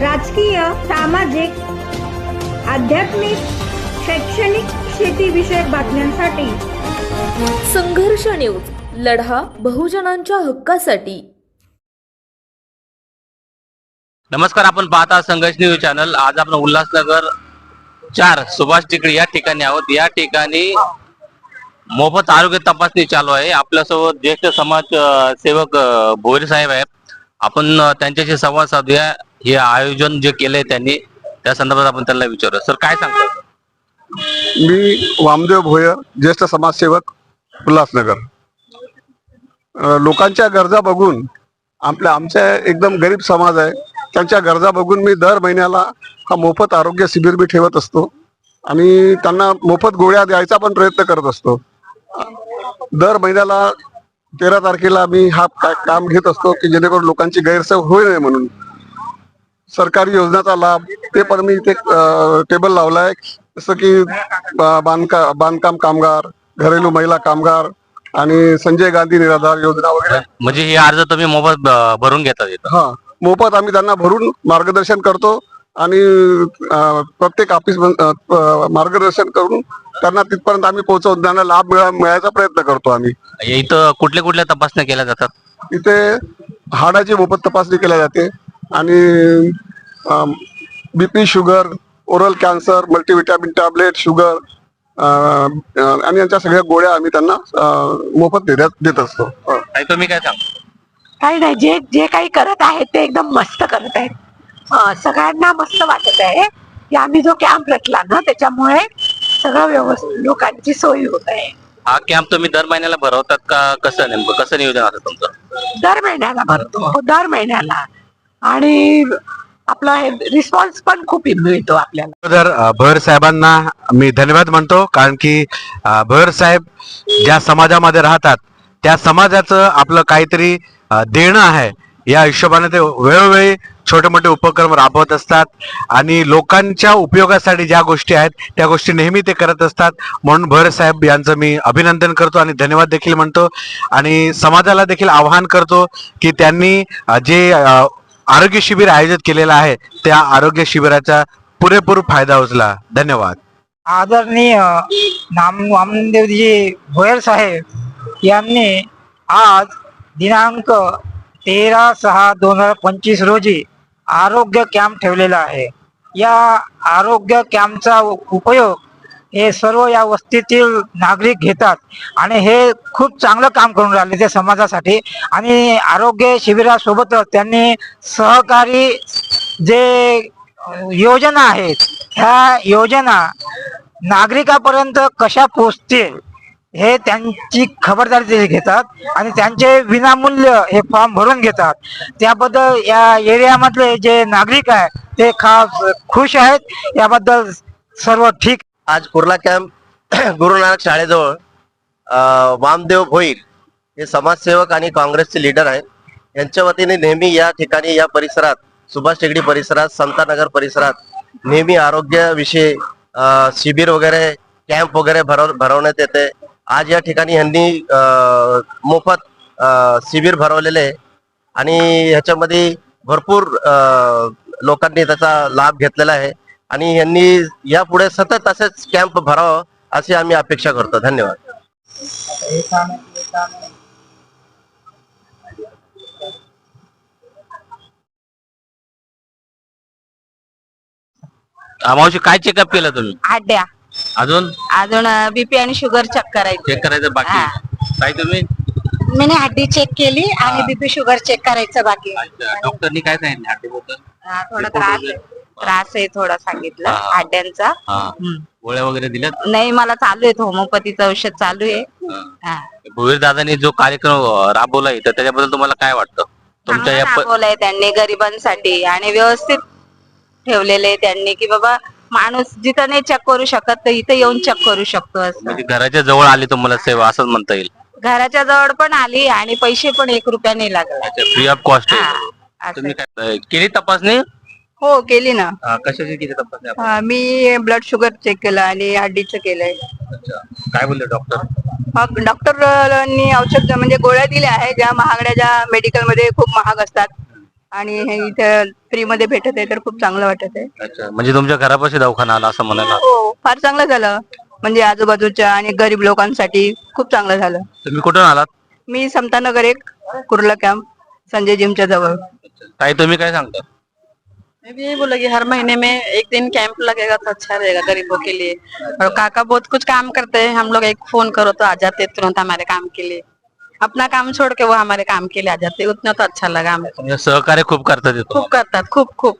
राजकीय सामाजिक आध्यात्मिक शैक्षणिक शेतीविषयक बातम्यांसाठी. संघर्ष न्यूज लढा बहुजनांच्या हक्कासाठी. नमस्कार आपण पाहता संघर्ष न्यूज चॅनल. आज आपण उल्हासनगर चार सुभाष टिकडी या ठिकाणी आहोत. या ठिकाणी मोफत आरोग्य तपासणी चालू आहे. आपल्यासोबत ज्येष्ठ समाज सेवक भोईर साहेब आहेत. आपण त्यांच्याशी संवाद साधूया. हे आयोजन जे केलंय त्यांनी त्या संदर्भात आपण त्यांना विचारू सर काय सांगतो? मी वामदेव भोयर ज्येष्ठ समाजसेवक उल्हासनगर. लोकांच्या गरजा बघून आपल्या आमच्या एकदम गरीब समाज आहे त्यांच्या गरजा बघून मी दर महिन्याला हा मोफत आरोग्य शिबिर मी ठेवत असतो. आणि त्यांना मोफत गोळ्या द्यायचा पण प्रयत्न करत असतो. दर महिन्याला तेरा तारखेला मी हा काम घेत असतो की जेणेकरून लोकांची गैरसोय होऊ नये म्हणून. सरकारी योजनाचा लाभ ते पण मी इथे टेबल लावलाय. जसं की बांधका बांधकाम कामगार घरेलू महिला कामगार आणि संजय गांधी निराधार योजना वगैरे. म्हणजे हे अर्ज तुम्ही मोफत भरून घेतात हा मोफत आम्ही त्यांना भरून मार्गदर्शन करतो आणि प्रत्येक ऑफिस मार्गदर्शन करून त्यांना तिथपर्यंत आम्ही पोहोचवून त्यांना लाभ मिळा मिळायचा प्रयत्न करतो आम्ही. इथं कुठल्या कुठल्या तपासण्या केल्या जातात? इथे हाडाची मोफत तपासणी केल्या जाते. आणि BP sugar oral cancer multivitamin tablet sugar आणि यांच्या सगळ्या गोळ्या आम्ही त्यांना मोफत देण्यात देत असतो. ताई, तुम्ही काय सांग काही नाही जे जे काही करत आहेत ते एकदम मस्त करत आहेत. अं, सगळ्यांना मस्त वाटत आहे की आम्ही जो कॅम्प रचला ना त्याच्यामुळे सगळं व्यवस्थित लोकांची सोयी होत आहे. हा कॅम्प तुम्ही दर महिन्याला भरवतात का? कसं नेमकं कसं नियोजन असतं तुमचं? दर महिन्याला भरतो. हो, दर महिन्याला. आणि आपला रिस्पॉन्स पण खूप मिळतो आपल्याला. अगोदर भर साहेबांना मी धन्यवाद म्हणतो कारण की भर साहेब ज्या समाजामध्ये राहतात त्या समाजाचं आपलं काहीतरी देणं आहे या हिशोबाने ते वेळोवेळी छोटे मोठे उपक्रम राबवत असतात आणि लोकांच्या उपयोगासाठी ज्या गोष्टी आहेत त्या गोष्टी नेहमी ते करत असतात. म्हणून भर साहेब यांचं मी अभिनंदन करतो आणि धन्यवाद देखील म्हणतो. आणि समाजाला देखील आवाहन करतो की त्यांनी जे आरोग्य शिबिर आयोजित केलेलं आहे. त्या आरोग्य शिबिराचा पुरेपूर फायदा उचला. धन्यवाद. आदरणीय नाम वामदेवजी भोयर साहेब यांनी आज दिनांक तेरा सहा दोन हजार पंचवीस रोजी आरोग्य कॅम्प ठेवलेला आहे. या आरोग्य कॅम्पचा उपयोग हे सर्व या वस्तीतील नागरिक घेतात आणि हे खूप चांगलं काम करून राहिले ते समाजासाठी. आणि आरोग्य शिबिरासोबतच त्यांनी सहकारी जे योजना आहेत ह्या योजना नागरिकापर्यंत कशा पोचतील हे त्यांची खबरदारी ते घेतात आणि त्यांचे विनामूल्य हे फॉर्म भरून घेतात. त्याबद्दल या एरियामधले जे नागरिक आहे ते खास खुश आहेत. याबद्दल सर्व ठीक आज कुर्ला कॅम्प गुरु नानक शाळेजवळ वामदेव भोईर हे समाजसेवक आणि काँग्रेसचे लीडर आहेत. यांच्या वतीने नेहमी या ठिकाणी या परिसरात सुभाष टेकडी परिसरात संतानगर परिसरात नेहमी आरोग्याविषयी शिबिर वगैरे कॅम्प वगैरे भरव भरवण्यात येते. आज या ठिकाणी यांनी मोफत शिबिर भरवलेले आहे. आणि ह्याच्यामध्ये भरपूर लोकांनी त्याचा लाभ घेतलेला आहे. आणि यांनी यापुढे सतत असेच कॅम्प भरावं अशी आम्ही अपेक्षा करतो. धन्यवाद. मावशी काय चेकअप केलं तुम्ही? आड्या. अजून? अजून बीपी आणि शुगर चेक करायची. चेक करायचं बाकी. काय तुम्ही? मी हड्डी चेक केली आणि बीपी शुगर चेक करायचं बाकी. अच्छा, डॉक्टरनी काय सांगितलं हार्टीबद्दल हा, थोडा त्रास आहे त्रास आहे थोडा सांगितलं हा. हाड्यांचा हा. हम्म. गोळ्या वगैरे दिल्यात? नाही मला चालू आहे होमिओपॅथीचं औषध चालू आहे. हा. भुवीर दादांनी जो कार्यक्रम अं, राबवलाय तर त्याच्याबद्दल तुम्हाला काय वाटतं? तुमच्या चांगलं या प- राबवलंय त्यांनी गरिबांसाठी आणि व्यवस्थित ठेवलेले त्यांनी की बाबा माणूस जिथं नाही चेक करू शकत तर इथं येऊन चेक करू शकतो असं. म्हणजे घराच्या जवळ आली तुम्हाला सेवा असंच म्हणता येईल. घराच्या जवळ पण आली आणि पैसे पण एक रुपया नाही लागला फ्री ऑफ कॉस्ट हा, असं. तुम्ही काय अं, केली तपासणी? हो केली ना. हा, कशाची केली तपासणी आपण? हा, मी ब्लड शुगर चेक केलं आणि हड्डीचं केलंय. अच्छा. काय बोलले डॉक्टर डॉक्टरांनी औषध म्हणजे गोळ्या दिल्या आहेत ज्या महागड्या ज्या मेडिकलमध्ये खूप महाग असतात. आणि हे इथं फ्री मध्ये भेटत आहे तर खूप चांगलं वाटत आहे. अच्छा. म्हणजे तुमच्या घरापाशी दवाखाना आला असं म्हणायला हो फार चांगलं झालं. म्हणजे आजूबाजूच्या आणि गरीब लोकांसाठी खूप चांगलं झालं. तुम्ही कुठून आलात? मी समतानगर एक कुर्ला कॅम्प संजय जिमच्या जवळ. ताई तुम्ही काय सांगता? मैं भी यही बोला कि हर महीने में एक दिन कैंप लगेगा तो अच्छा रहेगा गरीबों के लिए। और काका बहुत कुछ काम करते हैं। हम लोग एक फ़ोन करो तो आ जाते तुरंत हमारे काम के लिए। अपना काम छोड़ के वो हमारे काम के लिए आ जाते उतना तो अच्छा लगा हमें। सहकार्य खूब करता खूब करता खूब खूब। खूप